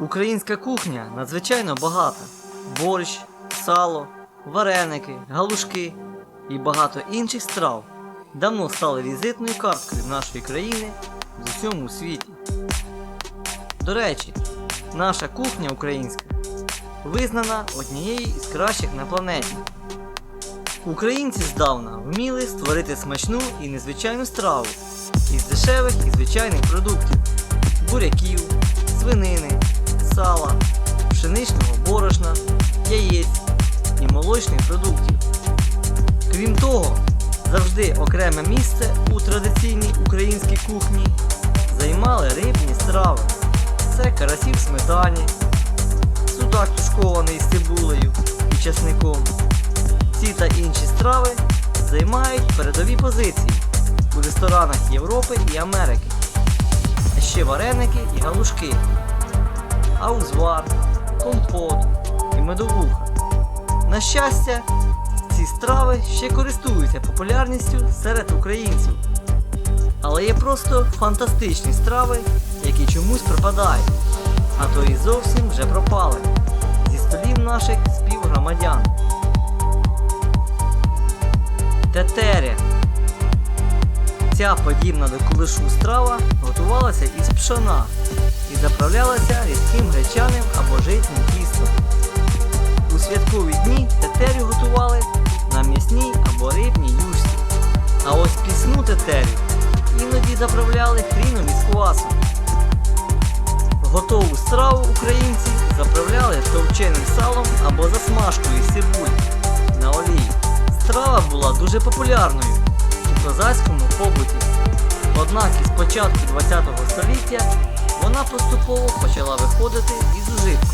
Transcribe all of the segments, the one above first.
Українська кухня надзвичайно багата. Борщ, сало, вареники, галушки і багато інших страв давно стали візитною карткою нашої країни в усьому світі. До речі, наша кухня українська визнана однією із кращих на планеті. Українці здавна вміли створити смачну і незвичайну страву із дешевих і звичайних продуктів буряків, свинини, сала, пшеничного борошна, яєць і молочних продуктів. Крім того, завжди окреме місце у традиційній українській кухні займали рибні страви. Це карасі в сметані, судак тушкований з цибулею і часником. Ці та інші страви займають передові позиції у ресторанах Європи і Америки. А ще вареники і галушки, аузвар, компот і медовуха. На щастя, ці страви ще користуються популярністю серед українців. Але є просто фантастичні страви, які чомусь пропадають, а то і зовсім вже пропали зі столів наших співгромадян. Тетеря. Ця подібна до кулешу страва готувалася із пшона і рідким гречаним або житнім тістом. У святкові дні тетерю готували на м'ясній або рибній юшці. А ось пісну тетерю іноді заправляли хріном із квасом. Готову страву українці заправляли товченим салом або засмажкою з цибулі на олії. Страва була дуже популярною у козацькому побуті. Однак із початку ХХ століття вона поступово почала виходити із ужитку.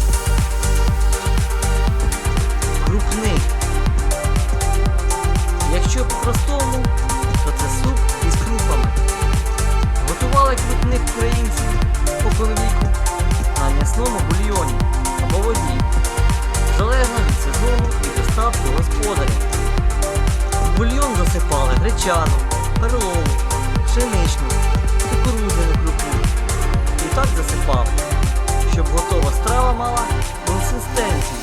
Крупник. Якщо по-простому, то це суп із крупами. Готували крупник українці споконвіку на м'ясному бульйоні або воді, залежно від сезону і достатку господаря. Бульйон засипали гречану, перлову, пшеничну, так засипав, щоб готова страва мала консистенцію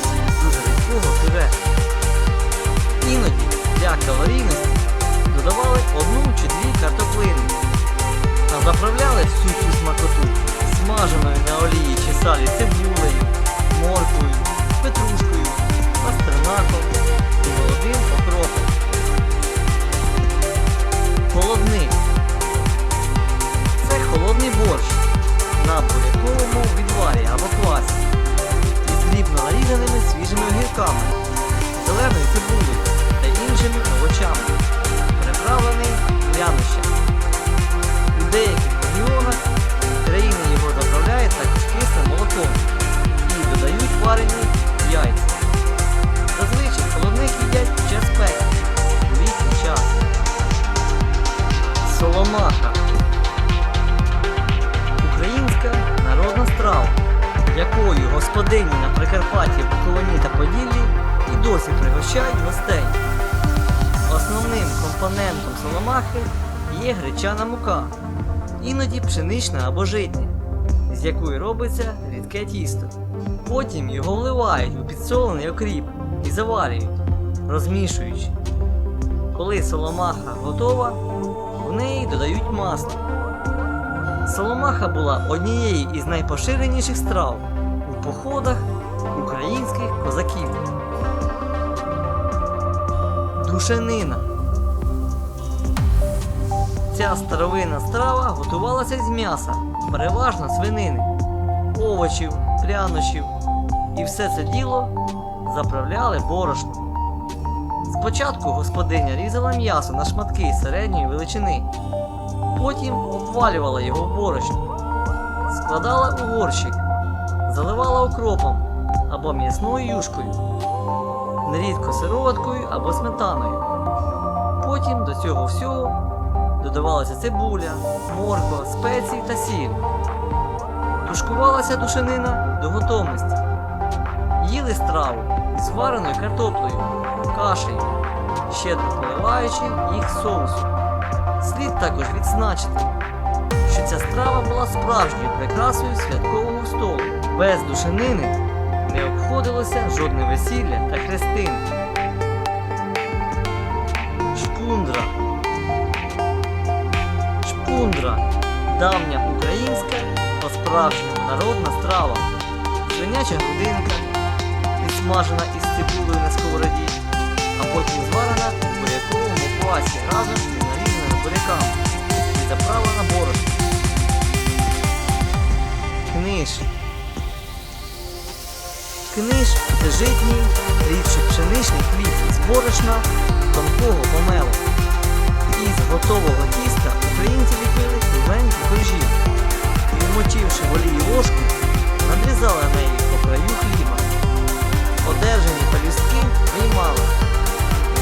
пригощають гостей. Основним компонентом соломахи є гречана мука, іноді пшенична або житня, з якої робиться рідке тісто. Потім його вливають у підсолений окріп і заварюють, розмішуючи. Коли соломаха готова, в неї додають масло. Соломаха була однією із найпоширеніших страв у походах українських козаків. Душенина. Ця старовинна страва готувалася з м'яса, переважно свинини, овочів, прянощів, і все це діло заправляли борошном. Спочатку господиня різала м'ясо на шматки середньої величини, потім обвалювала його в борошні, складала у горщик, заливала окропом або м'ясною юшкою, нерідко сироваткою або сметаною. Потім до цього всього додавалася цибуля, морква, спеції та сіль. Тушкувалася душенина до готовності. Їли страву із вареною картоплею, кашею, щедро поливаючи їх соусом. Слід також відзначити, що ця страва була справжньою прикрасою святкового столу. Без душенини не обходилося жодне весілля та хрестин. Шпундра. Шпундра давня українська, по-справжньому народна страва. Свиняча грудинка, підсмажена із цибулею на сковороді, а потім зварена у буряковому квасі разом із нарізаними буряками і заправлена борошном. Книж. Книж житній, рідше пшеничний хліб із борошна тонкого помелу. Із готового тіста українці ліпили кругленькі коржі і, вмочивши в олії ложку, надрізали неї по краю хліба. Одержані пелюстки виймали,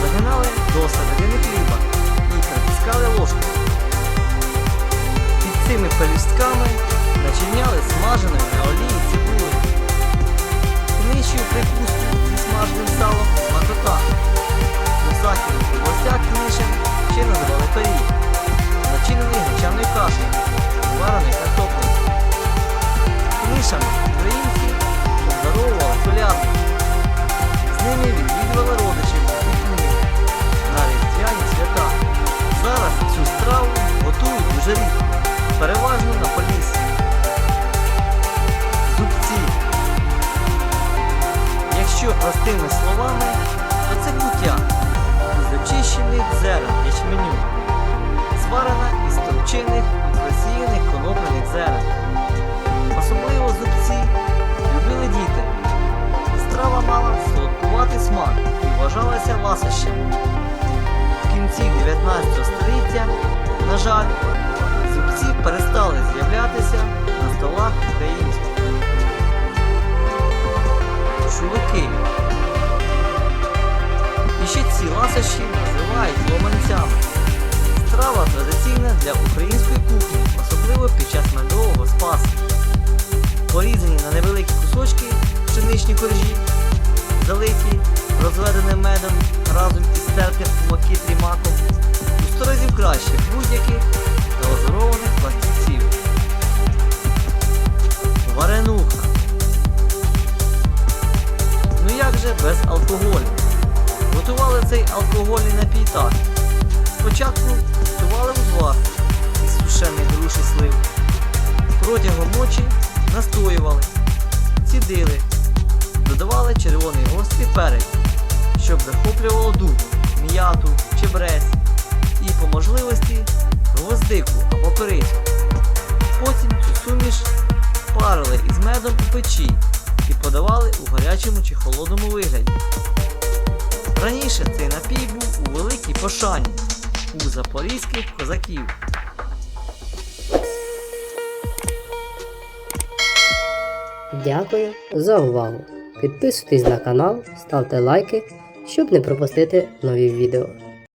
загинали до середини хліба і притискали ложку. Під цими пелюстками начиняли смаженою на олії Якщо простими словами, то це куття із очищених зерен ячменю, зварена із товчених і просіяних конопляних зерен. Особливо зубці любили діти. Страва мала солодкуватий смак і вважалася ласощем. В кінці 19 століття, на жаль, зубці перестали з'являтися на столах українців. Шулики. І ще ці ласощі називають ломанцями. Страва традиційна для української кухні, особливо під час медового спасу. Порізані на невеликі кусочки пшеничні коржі, залиті розведеним медом разом із тертим у макітрі маком, у сто разів краще будь-яких глазурованих пластівців. Варенуха. Як же без алкоголю? Готували цей алкогольний напій так. Спочатку готували узвар із сушених груш і слив. Протягом ночі настоювали, цідили, додавали червоний гострий перець, щоб захоплювало дух, м'яту, чебрець і по можливості гвоздику або корицю. Потім цю суміш парили із медом у печі і подавали у гарячому чи холодному вигляді. Раніше цей напій був у великій пошані у запорізьких козаків. Дякую за увагу. Підписуйтесь на канал, ставте лайки, щоб не пропустити нові відео.